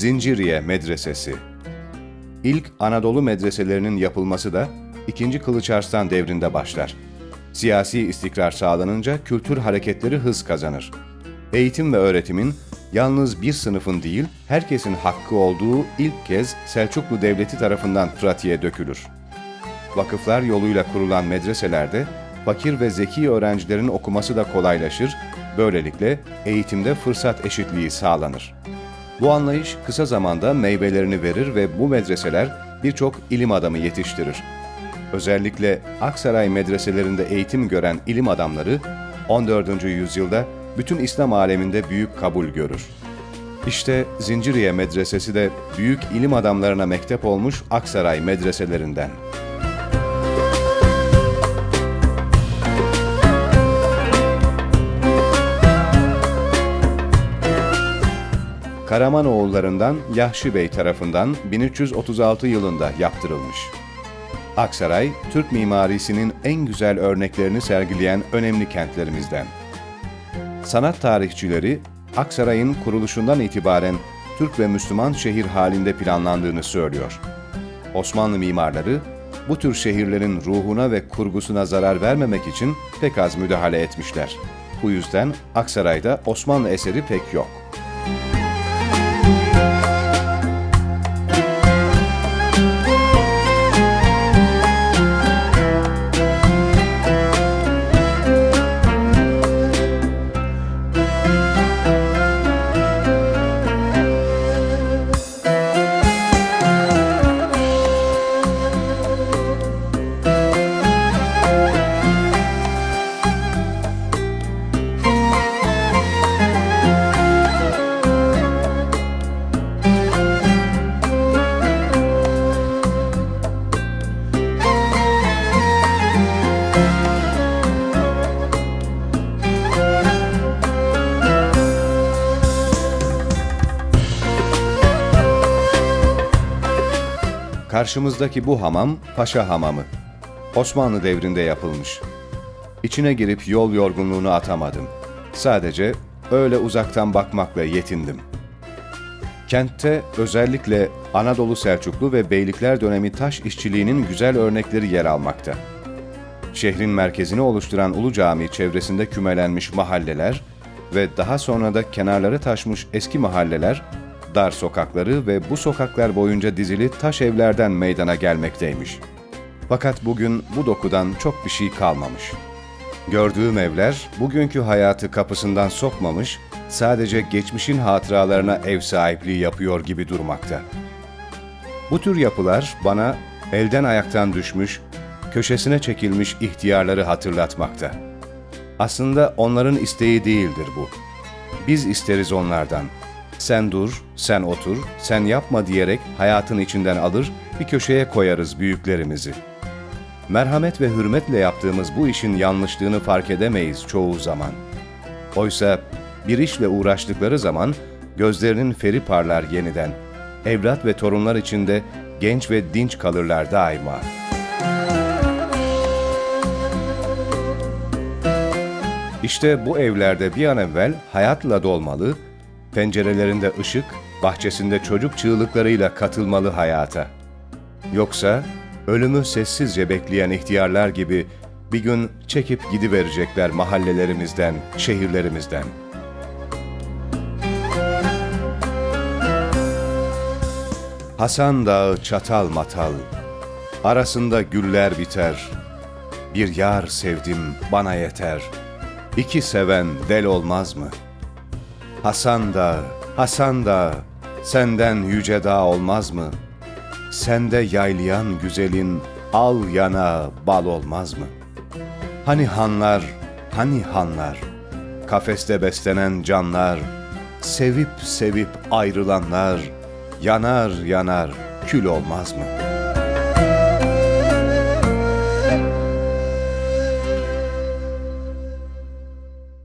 Zinciriye Medresesi İlk Anadolu medreselerinin yapılması da 2. Kılıç Arslan devrinde başlar. Siyasi istikrar sağlanınca kültür hareketleri hız kazanır. Eğitim ve öğretimin yalnız bir sınıfın değil, herkesin hakkı olduğu ilk kez Selçuklu Devleti tarafından pratiğe dökülür. Vakıflar yoluyla kurulan medreselerde fakir ve zeki öğrencilerin okuması da kolaylaşır, böylelikle eğitimde fırsat eşitliği sağlanır. Bu anlayış kısa zamanda meyvelerini verir ve bu medreseler birçok ilim adamı yetiştirir. Özellikle Aksaray medreselerinde eğitim gören ilim adamları 14. yüzyılda bütün İslam aleminde büyük kabul görür. İşte Zinciriye Medresesi de büyük ilim adamlarına mektep olmuş Aksaray medreselerinden. Karamanoğullarından Yahşi Bey tarafından 1336 yılında yaptırılmış. Aksaray, Türk mimarisinin en güzel örneklerini sergileyen önemli kentlerimizden. Sanat tarihçileri, Aksaray'ın kuruluşundan itibaren Türk ve Müslüman şehir halinde planlandığını söylüyor. Osmanlı mimarları, bu tür şehirlerin ruhuna ve kurgusuna zarar vermemek için pek az müdahale etmişler. Bu yüzden Aksaray'da Osmanlı eseri pek yok. Karşımızdaki bu hamam Paşa Hamamı. Osmanlı devrinde yapılmış. İçine girip yol yorgunluğunu atamadım. Sadece öyle uzaktan bakmakla yetindim. Kentte özellikle Anadolu Selçuklu ve Beylikler dönemi taş işçiliğinin güzel örnekleri yer almakta. Şehrin merkezini oluşturan Ulu Cami çevresinde kümelenmiş mahalleler ve daha sonra da kenarları taşmış eski mahalleler, dar sokakları ve bu sokaklar boyunca dizili taş evlerden meydana gelmekteymiş. Fakat bugün bu dokudan çok bir şey kalmamış. Gördüğüm evler bugünkü hayatı kapısından sokmamış, sadece geçmişin hatıralarına ev sahipliği yapıyor gibi durmakta. Bu tür yapılar bana elden ayaktan düşmüş, köşesine çekilmiş ihtiyarları hatırlatmakta. Aslında onların isteği değildir bu. Biz isteriz onlardan. Sen dur, sen otur, sen yapma diyerek hayatın içinden alır, bir köşeye koyarız büyüklerimizi. Merhamet ve hürmetle yaptığımız bu işin yanlışlığını fark edemeyiz çoğu zaman. Oysa bir işle uğraştıkları zaman gözlerinin feri parlar yeniden. Evlat ve torunlar içinde genç ve dinç kalırlar daima. İşte bu evlerde bir an evvel hayatla dolmalı, pencerelerinde ışık, bahçesinde çocuk çığlıklarıyla katılmalı hayata. Yoksa ölümü sessizce bekleyen ihtiyarlar gibi bir gün çekip gidiverecekler mahallelerimizden, şehirlerimizden. Hasan Dağı çatal matal, arasında güller biter. Bir yar sevdim bana yeter. İki seven del olmaz mı? Hasan Dağı, Hasan Dağı, senden yüce dağ olmaz mı? Sende yaylayan güzelin al yana bal olmaz mı? Hani hanlar, hani hanlar, kafeste beslenen canlar, sevip sevip ayrılanlar, yanar yanar kül olmaz mı?''